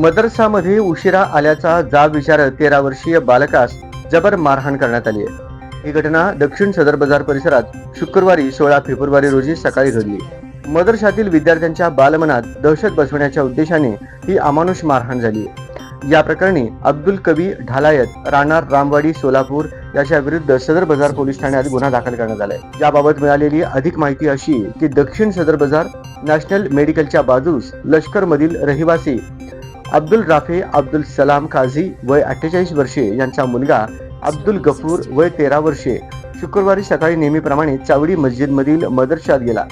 मदरसामध्ये उशिरा आल्याचा जाब विचारत तेरा वर्षीय बालकास जबर मारहाण करण्यात आली आहे. ही घटना दक्षिण सदर बाजार परिसरात शुक्रवारी सोळा फेब्रुवारी रोजी सकाळी घडली. मदरशातील विद्यार्थ्यांच्या बालमनात दहशत बसवण्याच्या उद्देशाने ही अमानुष मारहाण झाली. या प्रकरणी अब्दुल कवी ढालायत राणार रामवाडी सोलापूर याच्या विरुद्ध सदर बाजार पोलीस ठाण्यात गुन्हा दाखल करण्यात आलाय. याबाबत मिळालेली अधिक माहिती अशी की दक्षिण सदर बाजार नॅशनल मेडिकलच्या बाजूस लष्कर मधील रहिवासी अब्दुल राफे अब्दुल सलाम काझी वय अठ्ठेचाळीस वर्षे यांचा मुलगा अब्दुल गफूर वय तेरा वर्षे. शुक्रवारी सकाळी नेहमीप्रमाणे चावडी मस्जिदमधील मदरशात गेला.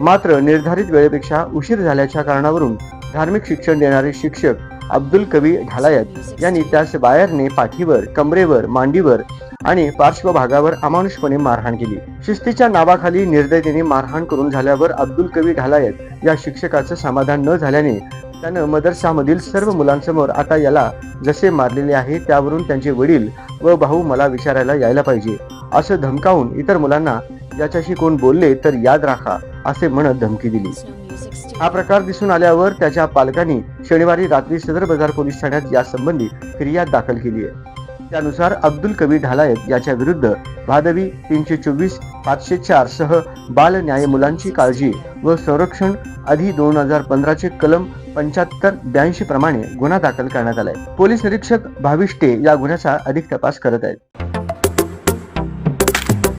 मात्र निर्धारित वेळेपेक्षा उशीर झाल्याच्या कारणावरून धार्मिक शिक्षण देणारे शिक्षक अब्दुल कवी ढालायत यांनी त्यास बायरने पाठीवर कमरेवर मांडीवर आणि पार्श्वभागावर अमानुषपणे मारहाण केली. शिस्तीच्या नावाखाली निर्दयतेने मारहाण करून झाल्यावर अब्दुल कवी ढालायत या शिक्षकाचं समाधान न झाल्याने त्यानं मदरशामधील सर्व मुलांसमोर आता याला जसे मारलेले आहे त्यावरून त्यांचे वडील व भाऊ मला विचारायला यायला पाहिजे. असं धमकावून इतर मुलांना याच्याशी कोण बोलले तर याद राखा असे म्हणत धमकी दिली. हा प्रकार दिसून आल्यावर त्याच्या पालकांनी शनिवारी रात्री सदर बाजार पोलीस ठाण्यात यासंबंधी फिर्याद दाखल केली आहे. त्यानुसार अब्दुल कबीर ढालायत याच्या विरुद्ध भादवी तीनशे चोवीस पाचशे चार सह बाल न्याय मुलांची काळजी व संरक्षण आधी दोन हजार पंधराचे कलम पंच्याहत्तर ब्याऐंशी प्रमाणे गुन्हा दाखल करण्यात आलाय. पोलीस निरीक्षक भाविष्टे या गुन्ह्याचा अधिक तपास करत आहेत.